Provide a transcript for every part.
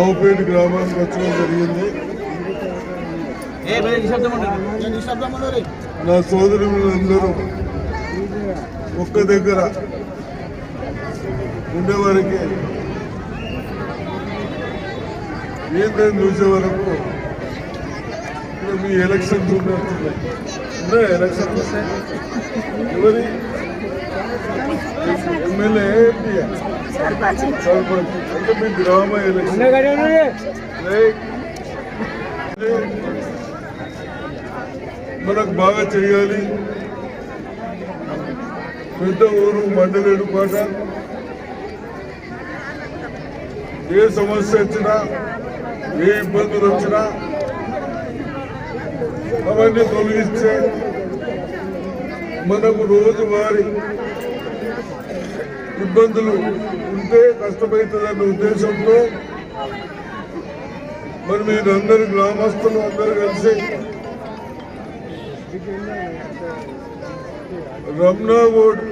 నవపేట గ్రామానికి వచ్చడం జరిగింది. నా సోదరులందరూ ఒక్క దగ్గర ఉండేవారికి ఏంటని చూసే వరకు మీ ఎలక్షన్స్ ఉన్నట్టున్నాయి ఉన్నాయి ఎలక్షన్స్ ఎవరి? ఎమ్మెల్యే మీ గ్రామ మనకు బాగా చేయాలి. పెద్ద ఊరు మండలేడు పాట. ఏ సమస్య వచ్చినా ఏ ఇబ్బందులు వచ్చినా అవన్నీ తొలగిస్తే మనకు రోజువారీ ఇబ్బందులు ఉంటే కష్టమవుతుందన్న ఉద్దేశంతో మరి మీరందరు గ్రామస్తులు అందరూ కలిసి రమ్నాగోడ్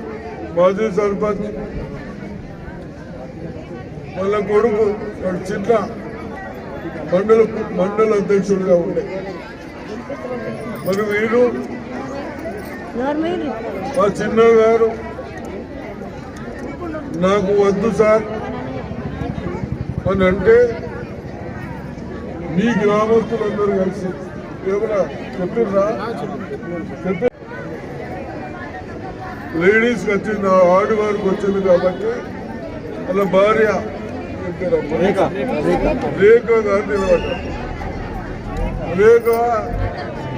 మాజీ సర్పంచ్ వాళ్ళ కొడుకు వాడు చిన్న మండల మండల అధ్యక్షుడిగా ఉండే. మరి వీరు మా చిన్న గారు నాకు వద్దు సార్. అని అంటే మీ గ్రామస్తులందరూ కలిసి ఏమన్నా చెప్పిర్రా? చెప్పి లేడీస్ వచ్చింది ఆడవారికి వచ్చింది కాబట్టి వాళ్ళ భార్య? రేఖ గారు నిలబడ్డ రేఖ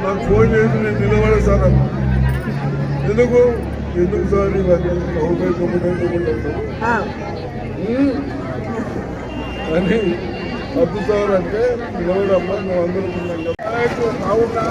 నాకు ఫోన్ చేసి నేను నిలబడే సార్. ఎందుకు? ఎందుకు సార్ ఇవన్నీ నవ్వుతాయి అని వద్దు సార్ అంటే నిలబడమ్మా నువ్వు అందరూ అవునా